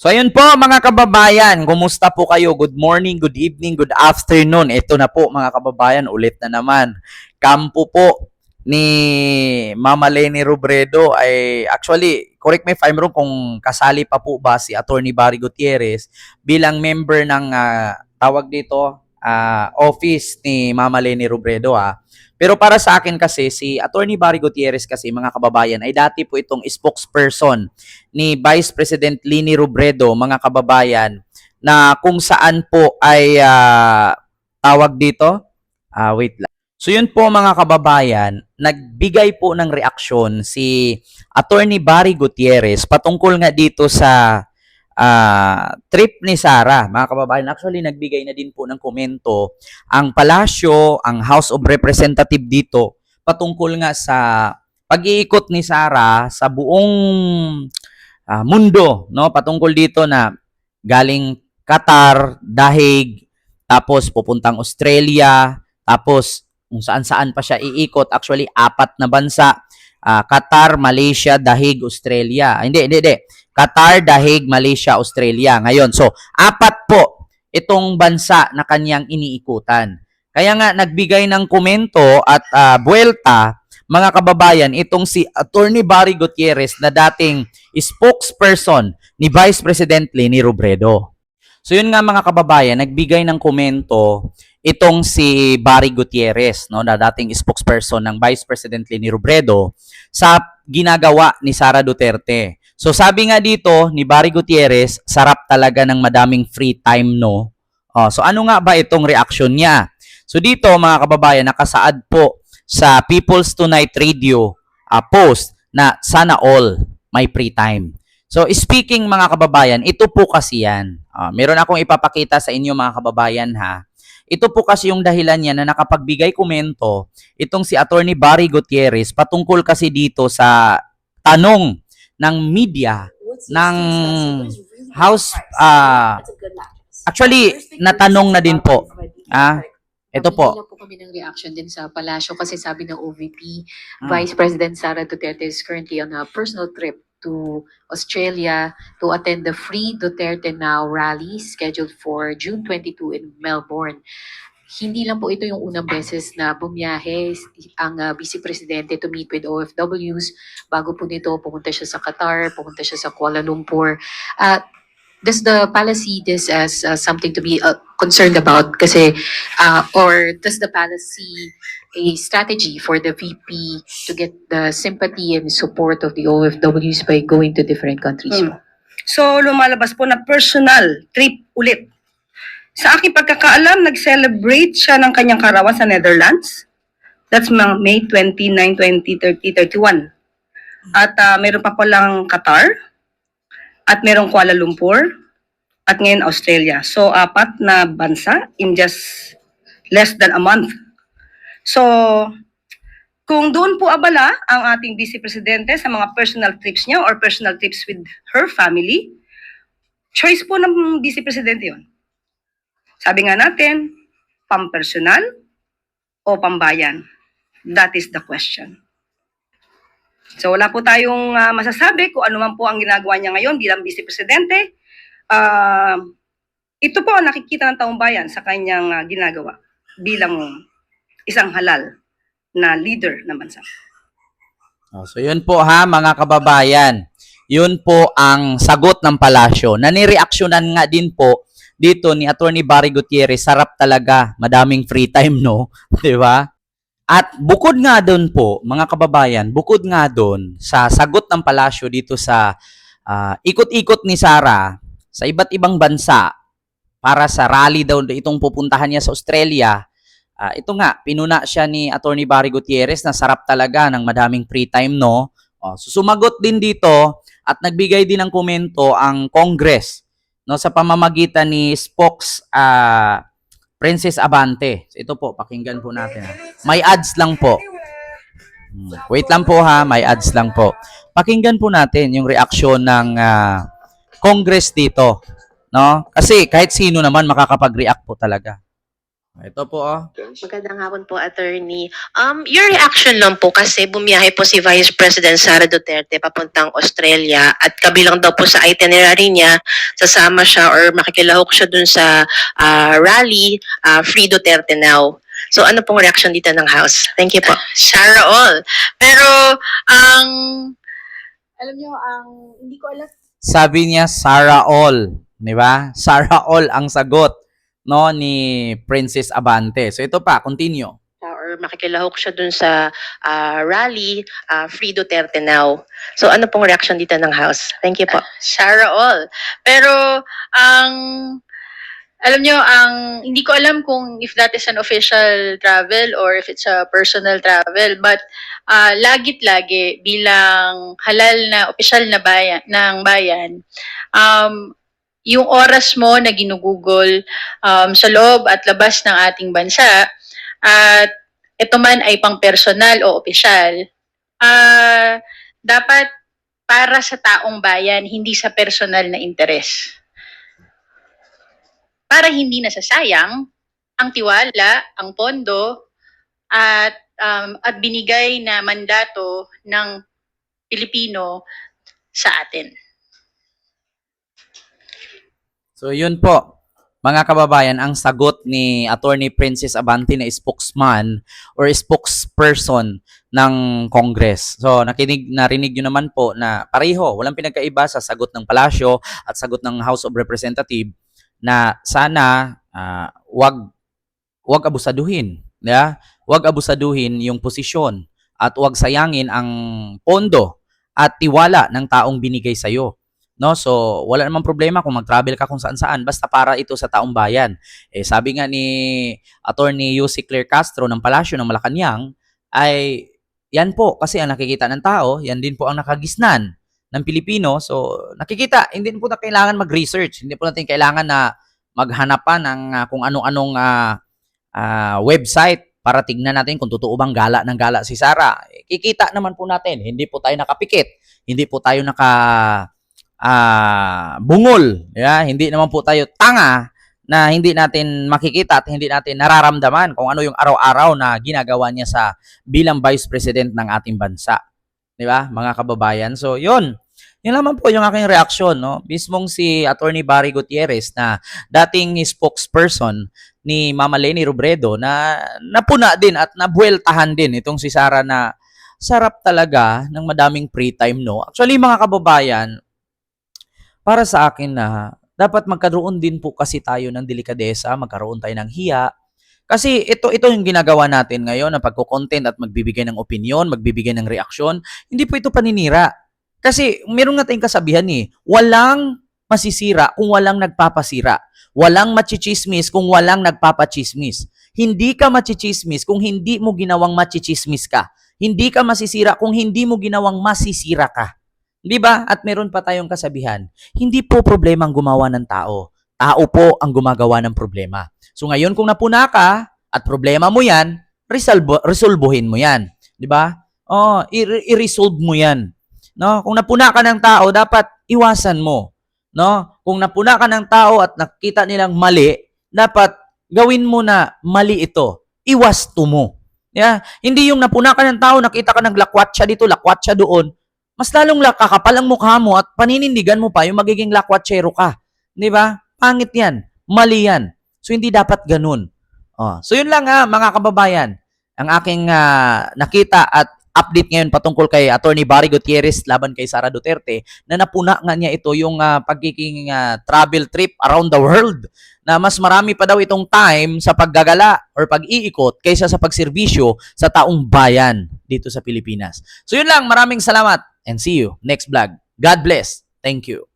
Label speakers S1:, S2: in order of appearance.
S1: So ayun po mga kababayan, kumusta po kayo? Good morning, good evening, good afternoon. Ito na po mga kababayan, ulit na naman. Kampo po ni Mama Lenny Robredo ay actually, correct me if I'm wrong kung kasali pa po ba si Attorney Barry Gutierrez bilang member ng ah, tawag dito ah, office ni Mama Lenny Robredo ah. Pero para sa akin kasi si Attorney Barry Gutierrez kasi mga kababayan ay dati po itong spokesperson ni Vice President Lini Robredo, mga kababayan, na kung saan po ay ah, tawag dito, ah wait lang. So yun po mga kababayan, nagbigay po ng reaksyon si Attorney Barry Gutierrez patungkol nga dito sa ah, trip ni Sara. Mga kababayan, actually nagbigay na din po ng komento ang palasyo, ang House of Representative dito patungkol nga sa pag-iikot ni Sara sa buong ah, mundo, no? Patungkol dito na galing Qatar, Dahig, tapos pupuntang Australia, tapos kung saan-saan pa siya iikot. Actually, apat na bansa. Ah, Qatar, Malaysia, Dahig, Australia. Hindi, hindi, hindi. Qatar, Dahig, Malaysia, Australia. Ngayon, so, apat po itong bansa na kanyang iniikutan. Kaya nga, nagbigay ng komento at ah, buwelta, mga kababayan, itong si Attorney Barry Gutierrez na dating spokesperson ni Vice President Leni Robredo. So yun nga mga kababayan, nagbigay ng komento itong si Barry Gutierrez, no, na dating spokesperson ng Vice President Leni Robredo sa ginagawa ni Sara Duterte. So sabi nga dito ni Barry Gutierrez, sarap talaga ng madaming free time, no? Oh, so ano nga ba itong reaction niya? So dito mga kababayan, nakasaad po sa People's Tonight Radio ah, post na sana all may free time. So speaking mga kababayan, ito po kasi yan. Ah, meron akong ipapakita sa inyo mga kababayan ha. Ito po kasi yung dahilan niya na nakapagbigay komento itong si Attorney Barry Gutierrez patungkol kasi dito sa tanong ng media ng House, ah, actually, natanong na din po. Ah, ito po.
S2: Lang po kami ng reaction din sa palasyo kasi sabi ng OVP,
S1: Mm.
S2: Vice President Sara Duterte is currently on a personal trip to Australia to attend the Free Duterte Now rally scheduled for June 22 in Melbourne. Hindi lang po ito yung unang beses na bumiyahe ang uh, Vice Presidente to meet with OFWs. Bago po nito, pumunta siya sa Qatar, pumunta siya sa Kuala Lumpur. Uh, does the palace see this as uh, something to be uh, concerned about? Kasi uh, or does the palace see a strategy for the VP to get the sympathy and support of the OFWs by going to different countries?
S3: Hmm. So, lumalabas po na personal trip ulit. Sa aking pagkakaalam, nag-celebrate siya ng kanyang karawan sa Netherlands. That's mga May 29, 20, 30, 31. At ah, meron pa palang Qatar. At merong Kuala Lumpur. At ngayon Australia. So, apat na bansa in just less than a month. So, kung doon po abala ang ating Vice Presidente sa mga personal trips niya or personal trips with her family, choice po ng Vice Presidente yon. Sabi nga natin, pampersonal o pambayan? That is the question. So wala po tayong ah, masasabi kung ano man po ang ginagawa niya ngayon bilang Vice Presidente. Ah, ito po ang nakikita ng taong bayan sa kanyang ah, ginagawa bilang isang halal na leader ng bansa.
S1: Oh, so yun po ha mga kababayan. Yun po ang sagot ng palasyo. Nanireaksyonan nga din po dito ni Attorney Barry Gutierrez, sarap talaga, madaming free time no, 'di ba? At bukod nga doon po, mga kababayan, bukod nga doon sa sagot ng palasyo dito sa ah, ikot-ikot ni Sara sa iba't ibang bansa para sa rally daw itong pupuntahan niya sa Australia, Ah, ito nga, pinuna siya ni Attorney Barry Gutierrez na sarap talaga ng madaming free time, no? Oh, so sumagot din dito at nagbigay din ng komento ang Congress no sa pamamagitan ni Spokes ah, Princess Abante. Ito po, pakinggan po natin. ha. May ads lang po. Hmm, Wait lang po ha, may ads lang po. Pakinggan po natin yung reaksyon ng ah, Congress dito, no? Kasi kahit sino naman makakapag-react po talaga. Ito po oh.
S4: Magandang hapon po, attorney. Um, your reaction lang po kasi bumiyahe po si Vice President Sara Duterte papuntang Australia at kabilang daw po sa itinerary niya, sasama siya or makikilahok siya dun sa ah, rally, ah, Free Duterte Now. So ano pong reaction dito ng House? Thank you po. Sarah all. Pero, ang, alam niyo, ang, hindi ko alam
S1: Sabi niya Sarah All, 'di ba? Sarah All ang sagot no ni Princess Abante. So ito pa, continue.
S4: uh, or makikilahok siya dun sa ah, rally, ah, Free Duterte Now. So ano pong reaction dito ng House? Thank you po.
S5: Sarah all. Pero ang alam nyo, ang hindi ko alam kung if that is an official travel or if it's a personal travel, but ah, lagit lagi bilang halal na opisyal na bayan ng bayan, um, yung oras mo na ginugugol um, sa loob at labas ng ating bansa at ito man ay pang personal o opisyal, ah dapat para sa taong bayan, hindi sa personal na interes. Para hindi nasasayang ang tiwala, ang pondo, at, um, at binigay na mandato ng Pilipino sa atin.
S1: So yun po, mga kababayan, ang sagot ni Attorney Princess Abante na spokesman or spokesperson ng Congress. So nakinig narinig niyo naman po na pareho, walang pinagkaiba sa sagot ng palasyo at sagot ng House of Representative na sana ah, wag wag abusaduhin, yeah? Wag abusaduhin yung posisyon at wag sayangin ang pondo at tiwala ng taong binigay sa iyo. No? So, wala namang problema kung mag-travel ka kung saan-saan basta para ito sa taong bayan. Eh sabi nga ni Attorney Yussi Claire Castro ng Palasyo ng Malacanang ay yan po kasi ang nakikita ng tao, yan din po ang nakagisnan ng Pilipino. So, nakikita, hindi po na kailangan mag-research, hindi po natin kailangan na maghanap ng ah, kung anong-anong ah, ah, website para tignan natin kung totoo bang gala ng gala si Sara. Eh, Kikita naman po natin, hindi po tayo nakapikit, hindi po tayo naka ah, bungol, yeah? hindi naman po tayo tanga na hindi natin makikita at hindi natin nararamdaman kung ano yung araw-araw na ginagawa niya sa bilang Vice President ng ating bansa. 'Di ba? Mga kababayan. So, 'yun. Yun naman po yung aking reaksyon, no? Mismong si Attorney Barry Gutierrez na dating spokesperson ni Mama Lenny Robredo na napuna din at nabueltahan din itong si Sara na sarap talaga ng madaming free time, no? Actually, mga kababayan, para sa akin na dapat magkaroon din po kasi tayo ng delikadesa, magkaroon tayo ng hiya. Kasi ito ito yung ginagawa natin ngayon na pagko-content at magbibigay ng opinion, magbibigay ng reaksyon, hindi po ito paninira. Kasi meron nga tayong kasabihan eh, walang masisira kung walang nagpapasira. Walang machichismis kung walang nagpapachismis. Hindi ka machichismis kung hindi mo ginawang machichismis ka. Hindi ka masisira kung hindi mo ginawang masisira ka. Di ba? At meron pa tayong kasabihan, hindi po problema ang gumawa ng tao. Tao po ang gumagawa ng problema. So ngayon kung napuna ka at problema mo yan, resolbuhin mo yan. Di ba? Oh, i-resolve mo yan. No? Kung napuna ka ng tao, dapat iwasan mo. No? Kung napuna ka ng tao at nakita nilang mali, dapat gawin mo na mali ito. Iwasto mo. Yeah? Hindi yung napuna ka ng tao, nakita ka ng lakwat siya dito, lakwat siya doon, mas lalong la- kakapal ang mukha mo at paninindigan mo pa yung magiging lakwatsero ka. Di ba? Pangit yan. Mali yan. So, hindi dapat ganun. Oh. So, yun lang ha, mga kababayan. Ang aking ah, nakita at update ngayon patungkol kay Attorney Barry Gutierrez laban kay Sara Duterte na napuna nga niya ito yung ah, pagiging ah, travel trip around the world na mas marami pa daw itong time sa paggagala or pag-iikot kaysa sa pagserbisyo sa taong bayan dito sa Pilipinas. So yun lang, maraming salamat and see you next vlog. God bless. Thank you.